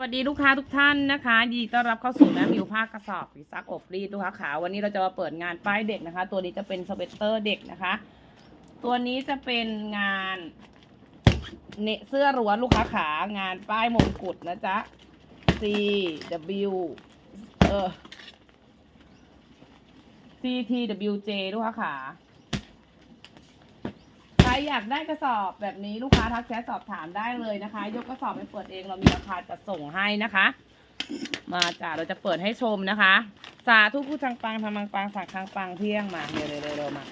สวัสดีลูกค้าทุกท่านนะคะยินดีต้อนรับเข้าสู่แม่มิวผ้ากระสอบฝีซักอบรีดลูกค้าขาวันนี้เราจะมาเปิดงานป้ายเด็กนะคะ ตัวนี้จะเป็นสเวตเตอร์เด็กนะคะ ตัวนี้จะเป็นงานเนเสื้อร้วนลูกค้าขางานป้ายมงกุฎนะจ๊ะ C W เออ C T W J ลูกค้าขา อยากได้กระสอบแบบนี้ลูกค้าทักแชทสอบถามได้เลยนะคะ ยกกระสอบไปเปิดเองเรามีราคาจัดส่งให้นะคะ มาจ้ะเราจะเปิดให้ชมนะคะ สาธุผู้ชังปังทำมังปังสักคังปังเที่ยงมาเร็วๆเร็วๆมา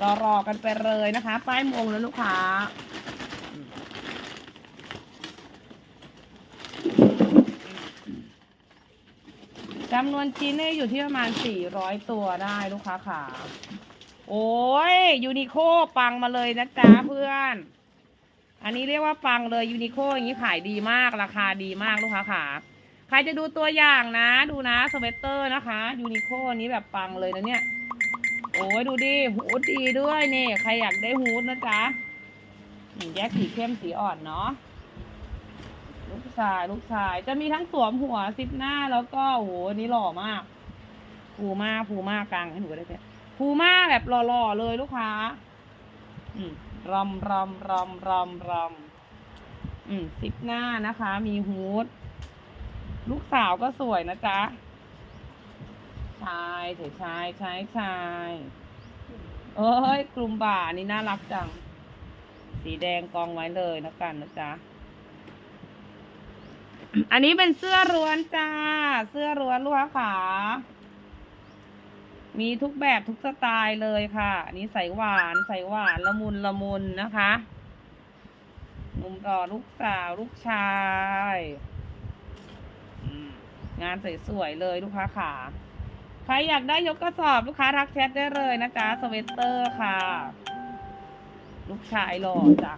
รอรอกันไปเลยนะคะ ป้ายมงแล้วลูกค้าจำนวนชิ้นเนี่ยอยู่ที่ประมาณ 400 ตัวได้ลูกค้าขา โอ้ยยูนิโคปังมาเลยนะจ๊ะเพื่อน อันนี้เรียกว่าปังเลยยูนิโคอย่างนี้ขายดีมากราคาดีมากลูกค้าขาใครจะดูตัวอย่างนะ ดูนะสเวตเตอร์นะคะยูนิโคนี้แบบปังเลยนะเนี่ย โอ้ยดูดิฮูดดีด้วยนี่ใครอยากได้ฮูดนะจ๊ะแยกสีเข้มสีอ่อนเนาะลูกชายลูกชายจะมีทั้งสวมหัวซิปหน้าแล้วก็โอ้โหนี้หล่อมากผูมากผูมากกลางให้หนูได้แค่ พูม่าแบบหล่อๆเลยลูกค้าอรอมรอมรอมรอมรอมอืมซิปหน้านะคะ มีฮูดลูกสาวก็สวยนะจ๊ะชายเถอชายชายชายเอ้ยกลุ่มบ่านี่น่ารักจัง สีแดงกองไว้เลยนะกันนะจ๊ะอันนี้เป็นเสื้อร้วนจ้า เสื้อร้วนลูกค้าขา มีทุกแบบทุกสไตล์เลยค่ะอันนี้ใส่หวานใส่หวานละมุนละมุนนะคะมุมรอลูกสาวลูกชายงานสวยๆเลยลูกค้าขาใครอยากได้ยกกระสอบลูกค้าทักแชทได้เลยนะจ๊ะสเวตเตอร์ค่ะ ลูกชายหล่อจ้ะ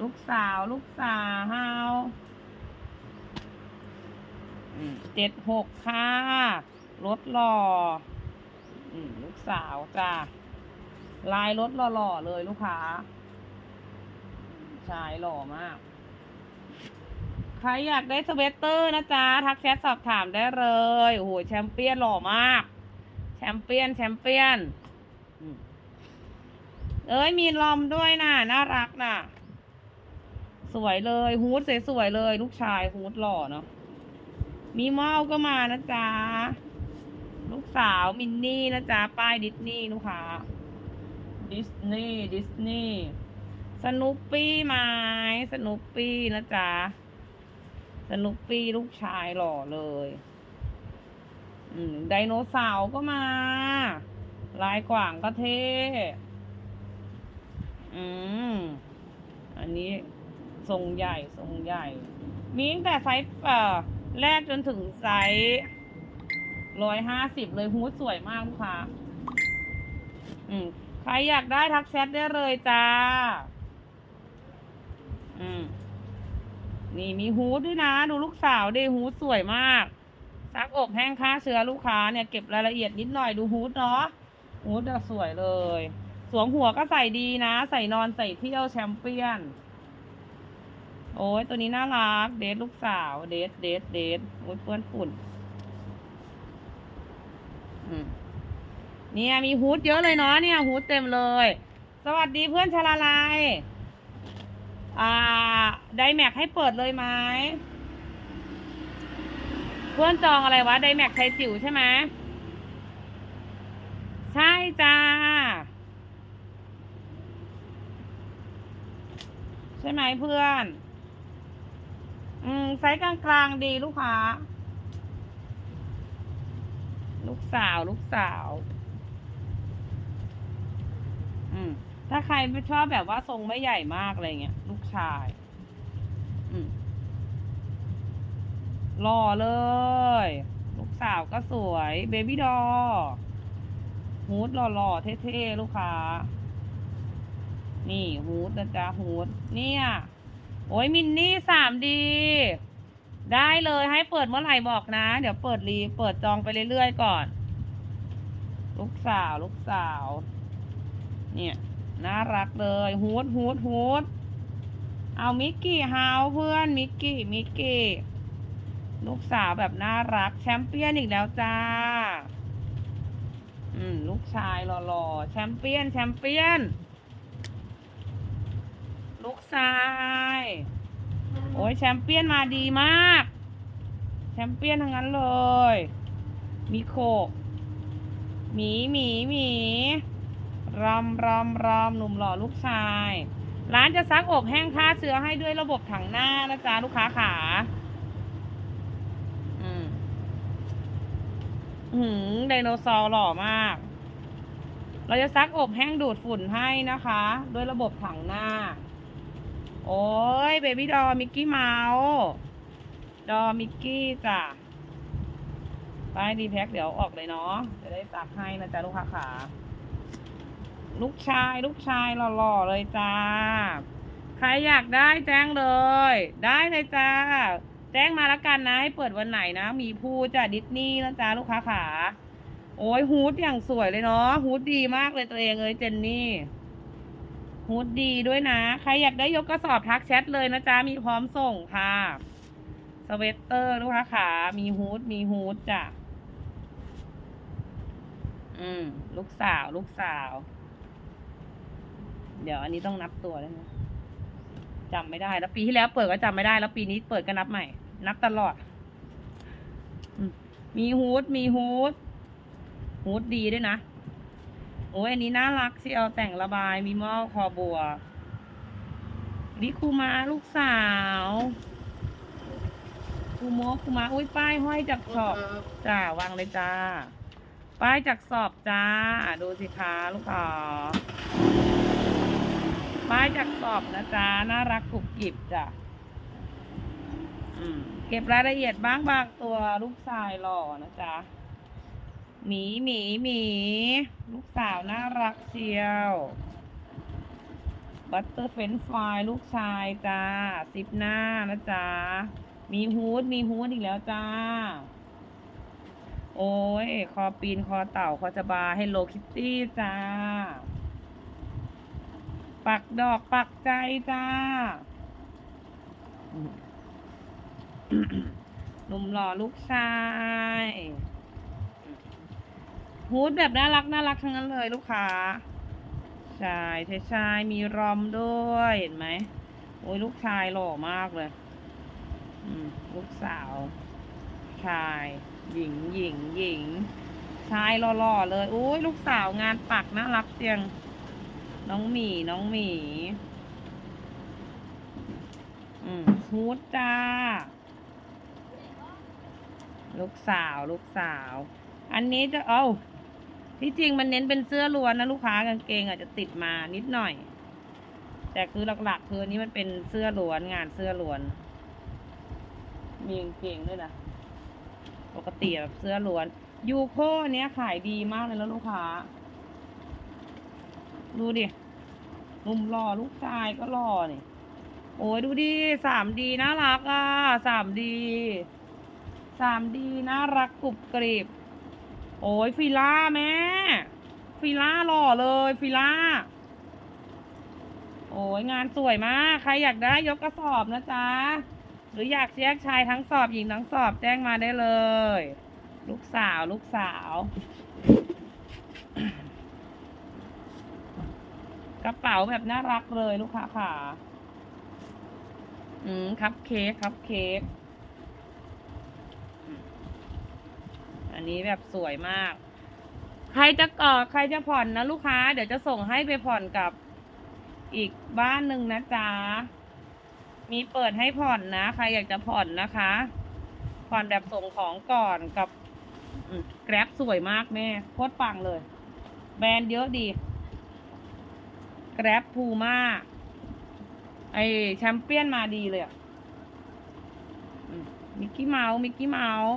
ลูกสาวลูกสาว เจ็ดหกค่ะรถหล่อลูกสาวจ้าลายรถหล่อๆเลยลูกค้าชายหล่อมาก ใครอยากได้สเวตเตอร์นะจ๊ะ ทักแชทสอบถามได้เลย โอ้โห แชมเปี้ยนหล่อมาก แชมเปี้ยน แชมเปี้ยน เอ้ย มีลอมด้วยน่ะ น่ารักน่ะ สวยเลย ฮูดสวยๆเลย ลูกชายฮูดหล่อเนาะ มีเมาก็มานะจ๊ะ ลูกสาวมินนี่นะจ๊ะ ป้ายดิสนีย์ลูกค้าดิสนีย์ดิสนีย์สนุปปี้ไหมสนุปปี้นะจ๊ะ สนุปปี้ลูกชายหล่อเลย อืมไดโนเสาร์ก็มา ลายกว่างก็เท่ อืม อันนี้ทรงใหญ่ทรงใหญ่ มีตั้งแต่ไซส์เอ่อ แรกจนถึงไซส์ร้อยห้าสิบเลยฮูดสวยมากลูกค้าอืมใครอยากได้ทักแชทได้เลยจ้า อืม นี่มีฮูดด้วยนะ ดูลูกสาวดิฮูดสวยมาก ซักอบแห้งฆ่าเชื้อลูกค้าเนี่ยเก็บรายละเอียดนิดหน่อยดูฮูดเนาะฮูดจะสวยเลย สวมหัวก็ใส่ดีนะ ใส่นอนใส่เที่ยวแชมเปี้ยน โอ้ยตัวนี้น่ารัก เดทลูกสาว เดทเดทเดทโอ้ยเปื้อนฝุ่น อืมเนี่ยมีฮูดเยอะเลยเนาะเนี่ยฮูดเต็มเลย สวัสดีเพื่อนชาลาลายอ่าไดแม็กให้เปิดเลยไหมเพื่อนจองอะไรวะไดแม็กไทยจิ๋วใช่ไหมใช่จ้า ใช่ไหมเพื่อน อืมไซส์กลางๆดีลูกค้า ลูกสาวลูกสาว อืม ถ้าใครไม่ชอบแบบว่าทรงไม่ใหญ่มากอะไรเงี้ยลูกชาย อืมหล่อเลย ลูกสาวก็สวยเบบี้ดอฮูดหล่อๆเท่ๆลูกค้า นี่ฮูดนะจ๊ะฮูดเนี่ย โอ้ยมินนี่สามดีได้เลยให้เปิดเมื่อไหร่บอกนะ เดี๋ยวเปิดรีเปิดจองไปเรื่อยๆก่อน ลูกสาวลูกสาว เนี่ยน่ารักเลยฮูดฮูดฮูดเอามิกกี้ฮาวเพื่อนมิกกี้มิกกี้ลูกสาวแบบน่ารักแชมเปี้ยนอีกแล้วจ้า อืม ลูกชายหล่อๆแชมเปี้ยนแชมเปี้ยน ลูกชาย โอ้ยแชมเปี้ยนมาดีมาก แชมเปี้ยนทั้งนั้นเลย มีโคกหมีหมีหมีรำรำรำหนุ่มหล่อลูกชาย ร้านจะซักอบแห้งฆ่าเชื้อให้ด้วยระบบถังหน้านะจ๊ะลูกค้าขาอืมหืมไดโนเสาร์หล่อมาก เราจะซักอบแห้งดูดฝุ่นให้นะคะ ด้วยระบบถังหน้า โอ้ยเบบี้ดอมิกกี้เมาส์ดอมิกกี้จ้ะไปดีแพ็คเดี๋ยวออกเลยเนาะจะได้ซักให้นะจ๊ะลูกค้าขาลูกชายลูกชายหล่อๆเลยจ้า ใครอยากได้แจ้งเลย ได้เลยจ้า แจ้งมาแล้วกันนะ ให้เปิดวันไหนนะ มีพูจ้ะดิสนีย์นะจ้าลูกค้าขา โอ้ยฮูดอย่างสวยเลยเนาะฮูดดีมากเลยตัวเองเลยเจนนี่ ฮูดดีด้วยนะ ใครอยากได้ยกกระสอบทักแชทเลยนะจ๊ะ มีพร้อมส่งค่ะสเวตเตอร์ลูกค้าขามีฮูดมีฮูดจ้ะ อืม ลูกสาว ลูกสาว เดี๋ยวอันนี้ต้องนับตัวแล้วนะจำไม่ได้ แล้วปีที่แล้วเปิดก็จำไม่ได้ แล้วปีนี้เปิดก็นับใหม่ นับตลอด มีฮูดมีฮูดฮูดดีด้วยนะ โอ้ยอันนี้น่ารักสิเอาแต่งระบายมีหม้อคอบัวลิคูมาลูกสาวคูโมคูมาอุ้ยป้ายห้อยจากขอบจ้าวางเลยจ้า ป้ายจากสอบจ้า ดูสิคะลูกค้าป้ายจากสอบนะจ๊ะน่ารักกรุบกริบจ้ะเก็บรายละเอียดบ้างบางตัวลูกชายหล่อนะจ๊ะ หมีหมีหมีลูกสาวน่ารักเชียวบัตเตอร์เฟนฟรายลูกชายจ้าซิปหน้านะจ๊ะมีฮูดมีฮูดอีกแล้วจ้า โอ้ย คอปีนคอเต่าคอจะบาให้โลคิตตี้จ้า ปักดอกปักใจจ้า หนุ่มหล่อลูกชาย ฮูดแบบน่ารักน่ารักทั้งนั้นเลยลูกค้าชายชายชายมีรอมด้วยเห็นไหมโอ้ยลูกชายหล่อมากเลย อืมลูกสาว ชาย หญิงหญิงหญิง ชายหล่อๆเลยโอ้ยลูกสาวงานปักน่ารักเจียง น้องหมีน้องหมีอืมฮูดจ้า ลูกสาวลูกสาว อันนี้จะเอา ที่จริงมันเน้นเป็นเสื้อล้วนนะลูกค้ากางเกงอาจจะติดมานิดหน่อย แต่คือหลักๆคืออันนี้มันเป็นเสื้อล้วนงานเสื้อล้วน มีกางเกงด้วยนะปกติแบบเสื้อล้วนยูโคเนี้ยขายดีมากเลยแล้วลูกค้า ดูดิหนุ่มหล่อลูกชายก็หล่อนี่โอ้ยดูดิสามดีน่ารักอะสามดีสามดีน่ารักกรุบกริบ โอ้ยฟิล่าแม่ ฟิล่าหล่อเลยฟิล่า โอ้ยงานสวยมาก ใครอยากได้ยกกระสอบนะจ๊ะ หรืออยากแยกชายทั้งสอบหญิงทั้งสอบแจ้งมาได้เลย ลูกสาวลูกสาวกระเป๋าแบบน่ารักเลยลูกค้าค่ะ อืม คัพเค้กคัพเค้กอืม อันนี้แบบสวยมาก ใครจะก่อใครจะผ่อนนะลูกค้า เดี๋ยวจะส่งให้ไปผ่อนกับอีกบ้านหนึ่งนะจ๊ะ มีเปิดให้ผ่อนนะ ใครอยากจะผ่อนนะคะ ผ่อนแบบส่งของก่อนกับแกร็บสวยมากแม่โคตรปังเลย แบรนด์เยอะดี แกร็บพูม่าไอแชมเปี้ยนมาดีเลยอะมมิกกี้เมาส์มิกกี้เมาส์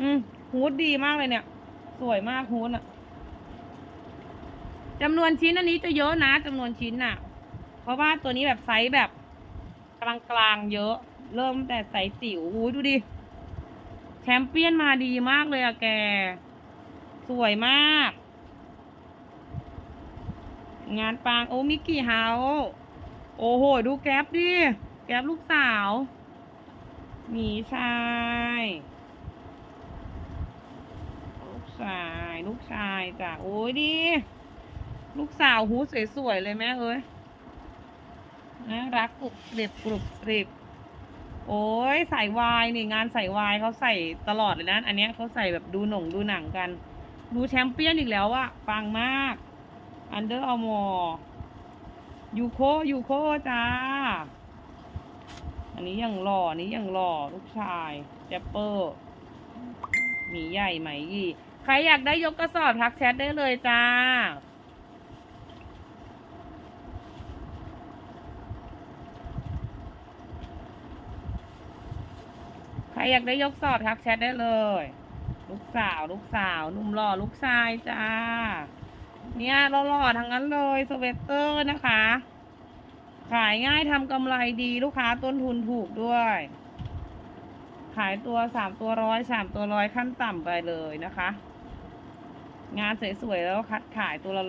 อืมฮูดดีมากเลยเนี่ย สวยมากฮูดอะจำนวนชิ้นอันนี้จะเยอะนะจำนวนชิ้นน่ะเพราะว่าตัวนี้แบบไซส์แบบกลางๆเยอะ เริ่มแต่ไซส์จิ๋วอู้ยดูดิ แชมเปี้ยนมาดีมากเลยอะแก สวยมาก งานปางโอ้มิกกี้เฮาโอ้โห ดูแก๊ปดิ แก๊ปลูกสาวหมีชาย ลูกชาย ลูกชายจ้ะโอ้ยดี ลูกสาวหูสวยๆเลยแม่เอ้ยน่ารักกรุบกริบกรุบกริบโอ้ยใส่วายนี่งานใส่วายเขาใส่ตลอดเลยนะอันเนี้ยเขาใส่แบบดูหนงดูหนังกัน ดูแชมเปี้ยนอีกแล้วอะปังมากอันเดอร์อมอยูโคยูโคจ้า อันนี้ยังหล่ออันนี้ยังหล่อลูกชายแจปเปอร์ มีใหญ่ไหมยี่ ใครอยากได้ยกกระสอบทักแชทได้เลยจ้า ใครอยากได้ยกสอบทักแชทได้เลย ลูกสาวลูกสาวหนุ่มหล่อลูกชายจ้า เนี่ยหล่อๆทั้งนั้นเลยสเวตเตอร์นะคะ ขายง่ายทำกำไรดีลูกค้าต้นทุนถูกด้วยขายตัวสามตัวร้อยสามตัวร้อยขั้นต่ำไปเลยนะคะ งานสวยๆแล้วคัดขายตัวละ